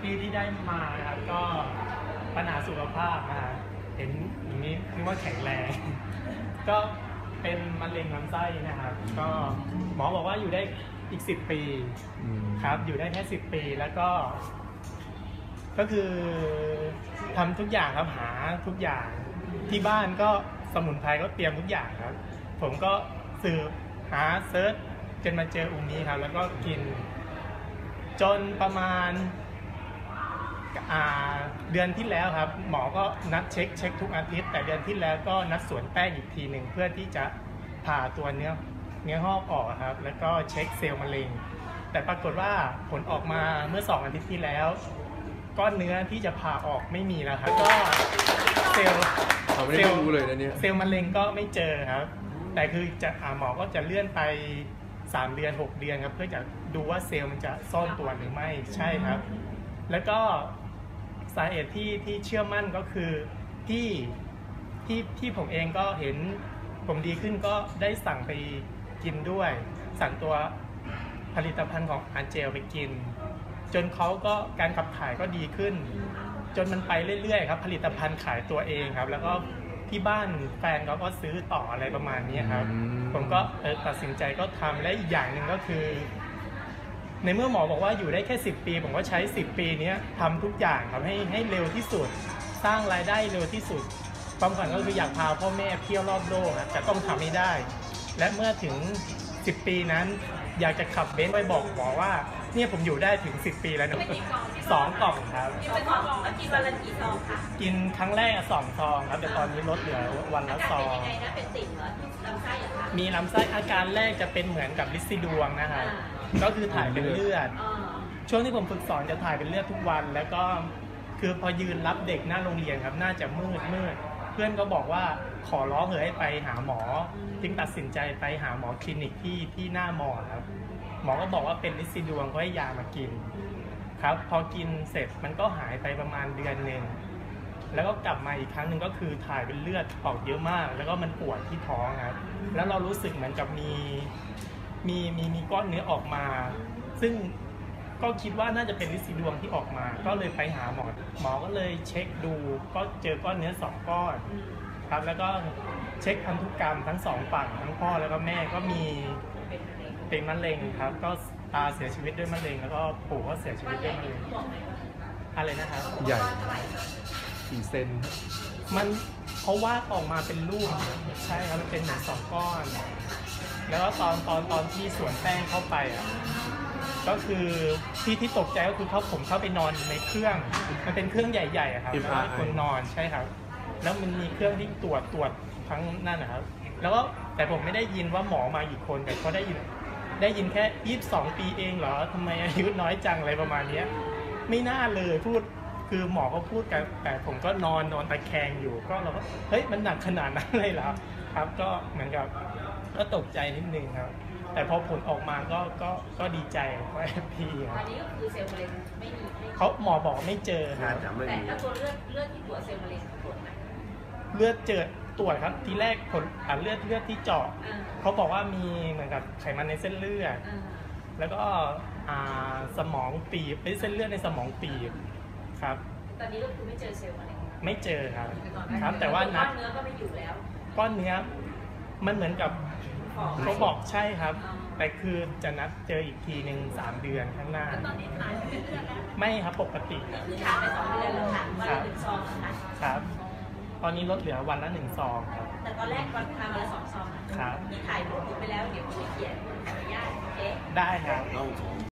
ที่ที่ได้มานะครับก็ปัญหาสุขภาพนะฮะเห็นอย่างนี้นึกว่าแข็งแรง ก็เป็นมะเร็งลำไส้นะครับ ก็หมอบอกว่าอยู่ได้อีก 10 ปีอืมครับ อยู่ได้แค่10 ปีแล้วก็ ก็คือทำทุกอย่างครับหาทุกอย่าง ที่บ้านก็สมุนไพรก็เตรียมทุกอย่างครับ ผมก็สืบหาเซิร์ชจนมาเจออุ้มนี้ครับ แล้วก็กิน จนประมาณ เดือนที่แล้วครับหมอก็นัดเช็คเช็คทุกอาทิตย์แต่เดือนที่แล้วก็นัดสวนแป้งอีกทีหนึ่งเพื่อที่จะผ่าตัวเนื้อเนื้อหอกออกครับ แล้วก็เช็คเซลล์มะเร็ง แต่ปรากฏว่าผลออกมาเมื่อสองอาทิตย์ที่แล้ว ก้อนเนื้อที่จะผ่าออกไม่มีแล้วครับก็เซลล์เราไม่ได้รู้เลยนะเนี่ยเซลล์มะเร็งก็ไม่เจอครับ แต่คือจะอ่าหมอก็จะเลื่อนไป 3 เดือน 6 เดือนครับ เพื่อจะดูว่าเซลล์มันจะซ่อนตัวหรือไม่ใช่ครับ แล้วก็ สาเหตุที่ที่เชื่อมั่นก็คือที่ที่ที่ผมเองก็เห็นผมดีขึ้นก็ได้สั่งไปกินด้วย สั่งตัวผลิตภัณฑ์ของอันเจลไปกิน จนเขาก็การขับถ่ายก็ดีขึ้น จนมันไปเรื่อยๆครับ ผลิตภัณฑ์ขายตัวเองครับ แล้วก็ที่บ้านแฟนเขาก็ซื้อต่ออะไรประมาณนี้ครับอืมผมก็เออตัดสินใจก็ทำและอีกอย่างหนึ่งก็คือ ในเมื่อหมอบอกว่าอยู่ได้แค่ 10 ปี ผมก็ใช้ 10 ปีนี้ทำทุกอย่างครับให้ให้เร็วที่สุด สร้างรายได้เร็วที่สุดความฝันก็คืออยากพาพ่อแม่เที่ยวรอบโลกครับแต่ต้องทำให้ได้ และเมื่อถึง 10 ปีนั้น อยากจะขับเบนซ์ไปบอกหมอว่า เนี่ยผมอยู่ได้ถึง 10 ปีแล้วนะสองกล่องครับ กินไปสองกล่องแล้วกินวันละกี่ซองคะกินครั้งแรกอะสองซองครับ แต่ตอนนี้ลดเหลือวันอาละการซอเป็นงยังไงนะเป็นติ่งเหรอที่ลำไส้เหรอคะมีลำไส้อาการแรกจะเป็นเหมือนกับลิซิดวงนะครับก็คือถ่ายเป็นเลือดอ่าช่วงที่ผมฝึกสอนจะถ่ายเป็นเลือดทุกวัน แล้วก็คือพอยืนรับเด็กหน้าโรงเรียนครับน่าจะมืดมืดเพื่อนก็บอกว่าขอร้องเถอะให้ไปหาหมอ จึงตัดสินใจไปหาหมอคลินิกที่ที่หน้ามอครับ หมอก็บอกว่าเป็นลิซิดวงก็ให้ยามากิน ครับ พอกินเสร็จมันก็หายไปประมาณเดือนหนึ่งแล้วก็กลับมาอีกครั้งหนึ่งก็คือถ่ายเป็นเลือดออกเยอะมาก แล้วก็มันปวดที่ท้องครับ แล้วเรารู้สึกเหมือนกับมีมีมีมีก้อนเนื้อออกมา ซึ่งก็คิดว่าน่าจะเป็นลิซิดวงที่ออกมา ก็เลยไปหาหมอ หมอก็เลยเช็คดู ก็เจอก้อนเนื้อสองก้อนครับ แล้วก็เช็คพันธุกรรมทั้งสองฝั่งทั้งพ่อแล้วก็แม่ก็มี เป็นมะเร็งเป็นมะเร็งครับ ก็ตาเสียชีวิตด้วยมะเร็ง แล้วก็ปู่ก็เสียชีวัวินตใหด้ญ่วยมะที่เร็งบอกไหมว่าอะไรนะครับ ใหญ่ก้อนเท่าไหร่กี่เซนมันเพราะว่าดออกมาเป็นรูปใช่ครับมันเป็นเหมือนสองก้อน แล้วก็ตอนตอนตอนที่สวนแป้งเข้าไปอะก็คือที่ที่ตกใจก็คือเขาผมเข้าไปนอนในเครื่อง มันเป็นเครื่องใหญ่ๆอะครับ MRI แล้วคนนอนใช่ครับ แล้วมันมีเครื่องที่ตรวจตรวจทั้งนั่นนะครับ แล้วก็แต่ผมไม่ได้ยินว่าหมอมากี่คนแต่เขาได้ยิน ได้ยินแค่ 22 ปีเองเหรอทำไมอายุน้อยจังอะไรประมาณเนี้ยไม่น่าเลยพูดคือหมอก็พูดกันแต่ผมก็นอนนอนตะแคงอยู่ก็เราก็เฮ้ยมันหนักขนาดนั้นเลยเหรอครับก็เหมือนกับก็ตกใจนิดนึงครับ แต่พอผลออกมาก็ก็ก็ดีใจก็แฮปปี้ควัรันบนี้ก็คือเซลล์มะเร็งไม่มีไม่เขาหมอบอกไม่เจอครับแต่แล้วตัวเลือดเลือดที่ตรวจเซลล์มะเร็งตรวจไหมเลือดเจอ ตรวจครับทีแรกผลอ่าเลือดเลือดที่เจาะอ่าเขาบอกว่ามีเหมือนกับไขมันในเส้นเลือดอ่าแล้วก็อ่าสมองตีบเป็นเส้นเลือดในสมองตีบครับ ตอนนี้ก็คือไม่เจอเซลล์มะเร็งไม่เจอครับก่อนหน้ครับ แต่ว่านัดก้อนเนื้อก็ไม่อยู่แล้วก้อนเนื้อมันเหมือนกับฝ่อเขาบอกใช่ครับอ๋อแต่คือจะนัดเจออีกทีหนึ่งสามเดือนข้างหน้าแล้วตอนนี้ถ่ายไปเรื่อยๆแล้วไม่ครับปกติ คือถ่ายไปสองเดือนแล้วค่ะวันละหนึ่งซองนะคะครับ ตอนนี้ลดเหลือวันละหนึ่งซองครับแต่ตอนแรกวันทำวันละสองซองอะครับ ที่ถ่ายรูปไปแล้วเดี๋ยวผมจะเขียนขออนุญาตโอเค ได้ครับ ต้อง